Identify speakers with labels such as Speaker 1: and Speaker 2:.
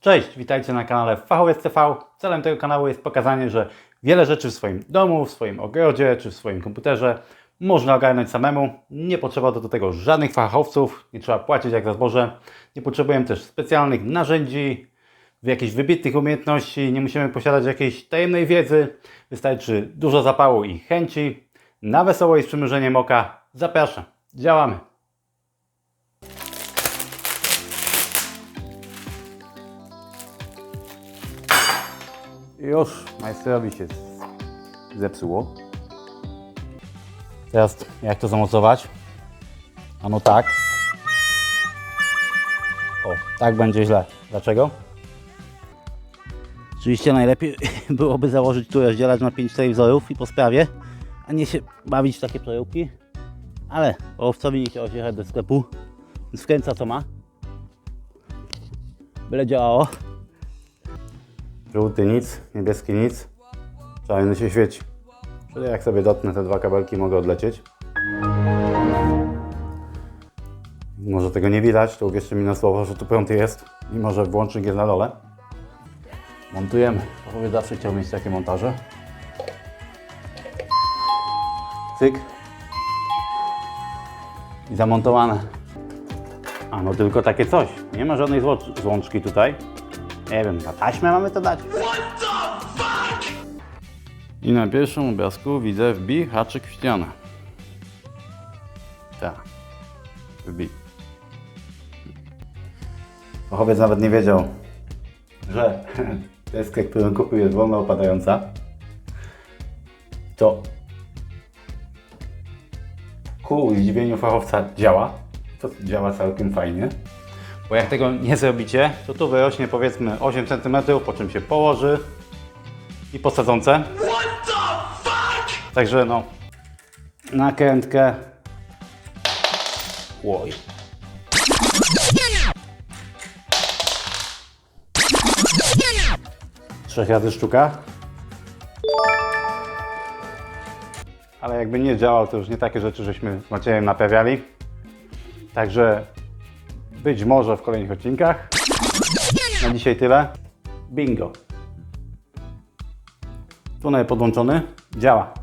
Speaker 1: Cześć, witajcie na kanale Fachowiec TV. Celem tego kanału jest pokazanie, że wiele rzeczy w swoim domu, w swoim ogrodzie czy w swoim komputerze można ogarnąć samemu. Nie potrzeba do tego żadnych fachowców, nie trzeba płacić jak za zboże. Nie potrzebujemy też specjalnych narzędzi, jakichś wybitnych umiejętności, nie musimy posiadać jakiejś tajemnej wiedzy. Wystarczy dużo zapału i chęci. Na wesoło i z przymrużeniem oka. Zapraszam, działamy! Już majstrowi się zepsuło. Teraz jak to zamocować? Ano tak. O, tak będzie źle. Dlaczego? Oczywiście najlepiej byłoby założyć tu rozdzielacz na 5 telewizorów i po sprawie, a nie się bawić w takie przeróbki. Ale łowcowi nie chciało się jechać do sklepu, więc wkręca co ma. Byle działało. Żółty nic, niebieski nic, czarny się świeci. Czyli jak sobie dotknę te dwa kabelki mogę odlecieć. Może tego nie widać, to uwierzcie mi na słowo, że tu prąd jest i może włącznik jest na dole. Montujemy. Powie zawsze chciał mieć takie montaże. Cyk. I zamontowane. A no tylko takie coś. Nie ma żadnej złącz- złączki tutaj. Nie wiem, na taśmę mamy to dać? I na pierwszym obrazku widzę wbij haczyk w ścianę. Tak. Wbij. Fachowiec nawet nie wiedział, że deskę, którą kupił jest wolno opadająca. To ku zdziwieniu fachowca działa. To działa całkiem fajnie. Bo jak tego nie zrobicie, to tu wyrośnie powiedzmy 8 cm, po czym się położy i po sadzonce. Także no, nakrętkę. Oj. Trzech razy sztuka. Ale jakby nie działał, to już nie takie rzeczy, żeśmy z Maciejem naprawiali. Także być może w kolejnych odcinkach. Na dzisiaj tyle. Bingo. Tunel podłączony. Działa.